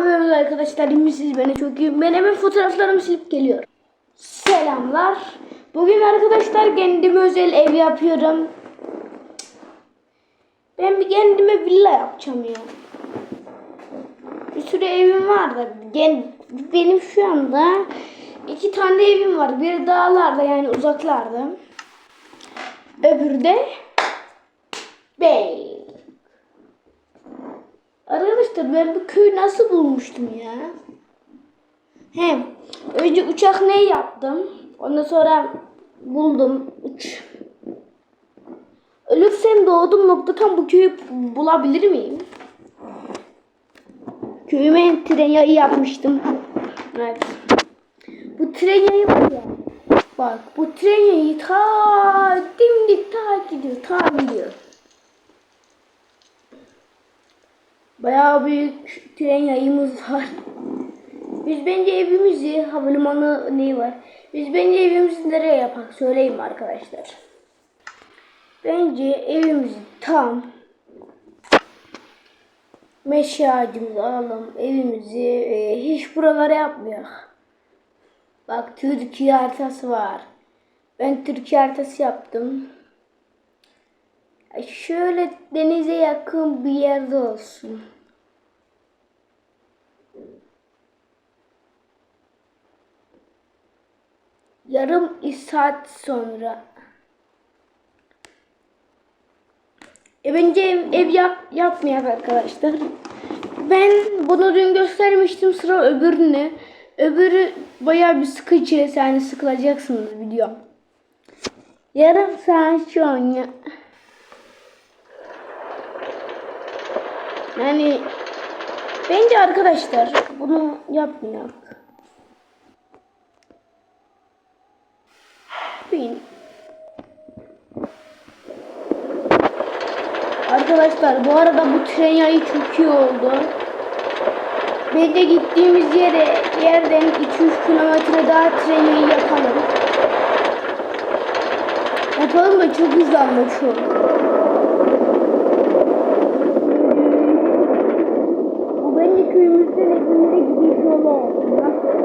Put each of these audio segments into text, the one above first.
haber arkadaşlar? Misiniz? Beni çok iyi. Ben hemen fotoğraflarımı silip geliyorum. Selamlar. Bugün arkadaşlar kendime özel ev yapıyorum. Ben bir kendime villa yapacağım ya. Bir sürü evim var da benim şu anda iki tane evim var. Biri dağlarda yani uzaklarda. Öbürü de bey. Arkadaşlar ben bu köyü nasıl bulmuştum ya? Hem önce uçak ne yaptım? Ondan sonra buldum. Uç. Ölürsem doğdum nokta tam bu köyü bulabilir miyim? Köyüme tren yayı yapmıştım. Evet. Bu tren yayı var ya. Bak bu tren yayı ta dimdik ta gidiyor ta gidiyor. Bayağı büyük tren yayımız var. Biz bence evimizi havalimanı neyi var? Biz bence evimizi nereye yapak söyleyeyim arkadaşlar. Bence evimizi tam meşe ağacımızı alalım. Evimizi e, hiç buralara yapmıyor. Bak Türkiye haritası var. Ben Türkiye haritası yaptım. Şöyle denize yakın bir yerde olsun. Yarım saat sonra. E bence ev, ev yap, yapmayak arkadaşlar. Ben bunu dün göstermiştim sıra öbürünü. Öbürü bayağı bir sıkıcı yani sıkılacaksınız biliyorum. Yarım saat sonra. Yani bence arkadaşlar bunu yapmayak. Bin. Arkadaşlar bu arada bu tren yayı çok iyi oldu. Bence gittiğimiz yere yerden 2-3 kilometre daha tren yayı yapalım. Yapalım da çok hızlanmış olur. Bu bence köyümüzden evimizde gidiş yolu. Nasıl?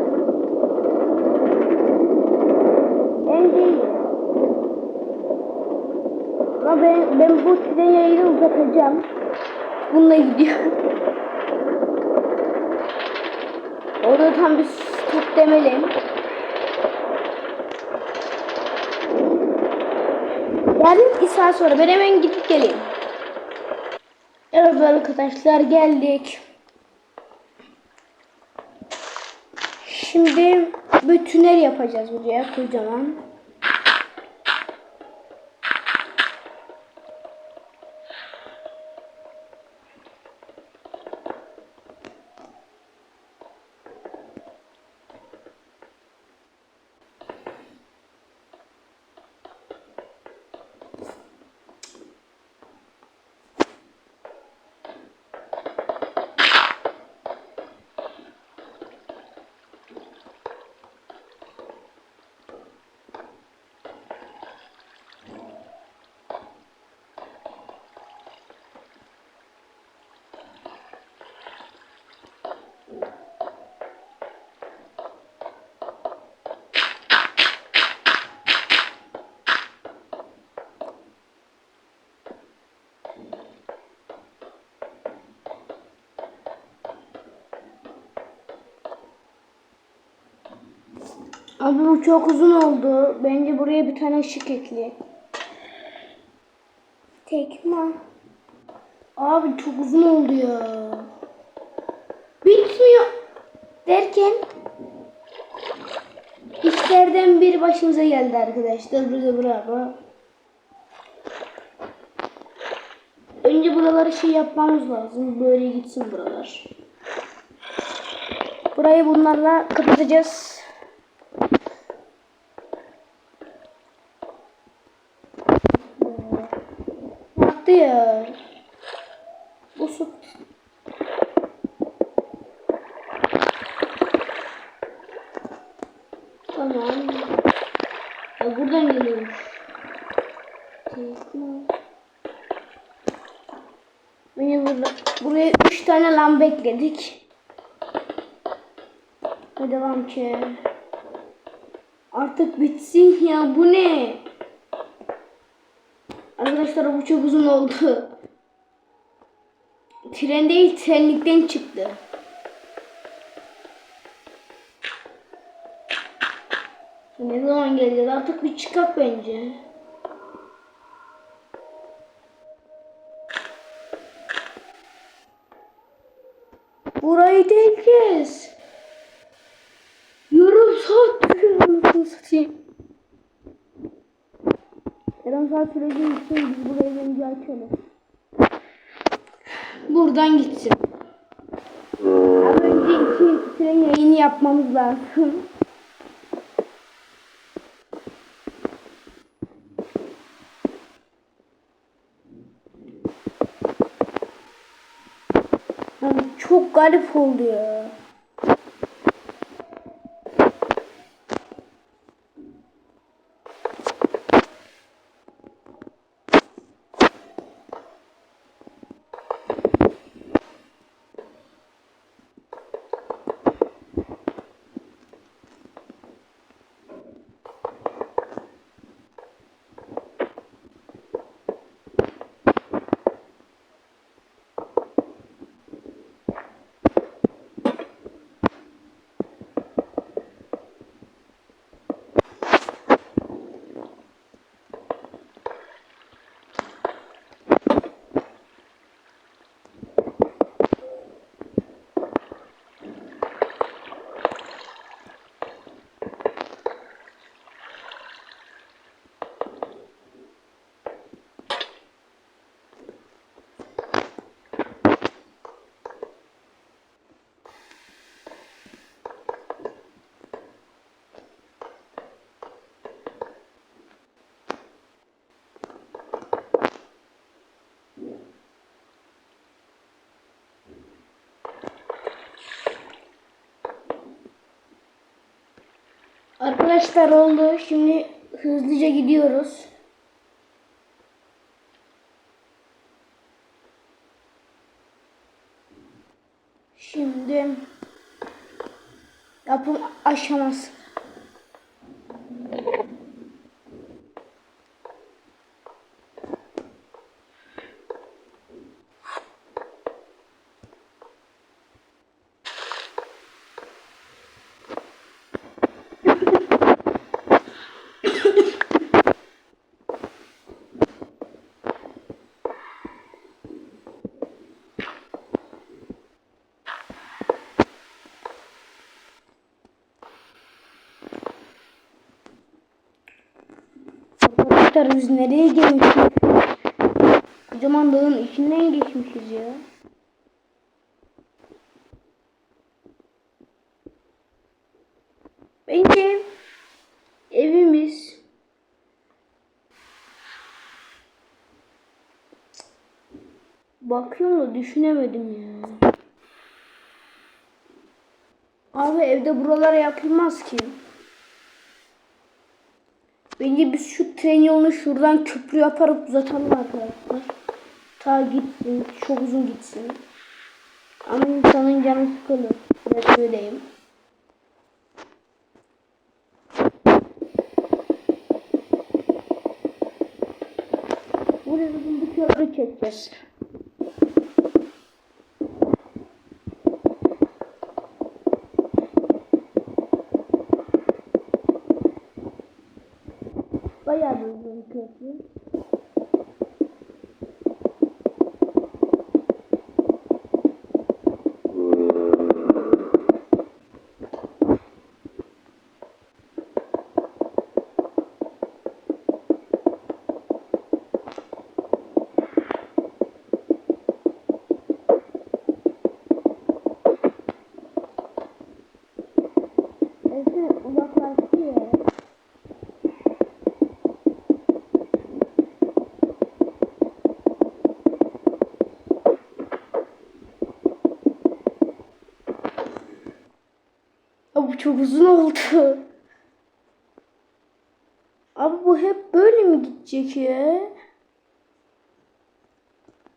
Bence iyi. Ama ben, ben bu tren yayını uzatacağım. Bununla gidiyor. Orada tam bir stop demeli. Yarın bir saat sonra ben hemen gidip geleyim. Evet arkadaşlar geldik. Şimdi bir tünel yapacağız buraya kocaman. Abi bu çok uzun oldu. Bence buraya bir tane ışık ekle. Tekme. Abi çok uzun oldu ya. Bitmiyor. Derken işlerden bir başımıza geldi arkadaşlar. Bize bravo. Önce buraları şey yapmamız lazım. Böyle gitsin buralar. Burayı bunlarla kapatacağız. Baktı ya. Bu su. Tamam. Ya buradan geliyormuş. Beni burada, buraya üç tane lamba ekledik. Hadi devam ki. Artık bitsin ya bu ne? Arkadaşlar bu çok uzun oldu. Tren değil trenlikten çıktı. Ne zaman geleceğiz? Artık bir çıkak bence. Burayı. Yarım saat duruyor anasını satayım. Yarım saat süreceği için biz burayı bence açalım. Buradan gitsin. Ama önce iki tren yayını yapmamız lazım. Çok garip oldu ya. Arkadaşlar oldu. Şimdi hızlıca gidiyoruz. Şimdi yapım aşaması. Arkadaşlar biz nereye gelmişiz? Kocaman dağın içinden geçmişiz ya. Bence evimiz Bakıyorum da düşünemedim ya. Abi evde buralara yapılmaz ki. Bence biz şu tren yolunu şuradan köprü yaparak uzatalım arkadaşlar. Ta gitsin, çok uzun gitsin. Ama insanın canı sıkılır. Ben söyleyeyim. Buraya bu köprü çekeceğiz. Bayağı bir uzun bu çok uzun oldu. Abi bu hep böyle mi gidecek ya?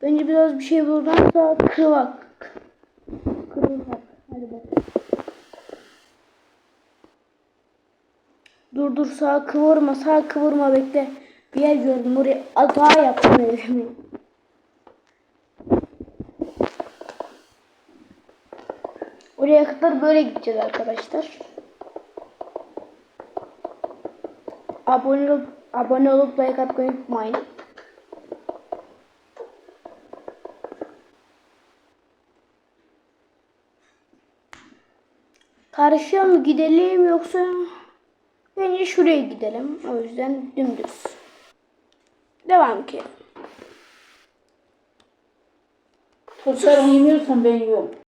Bence biraz bir şey buradan daha kıvak. Hadi bak. Dur dur sağa kıvırma sağa kıvırma bekle. Bir yer gördüm oraya hata yaptım elimi. Oraya kadar böyle gideceğiz arkadaşlar. Abone olup, abone olup like atmayı unutmayın. Karşıya mı gidelim yoksa bence şuraya gidelim. O yüzden dümdüz. Devam ki. Sen yemiyorsan ben yiyorum.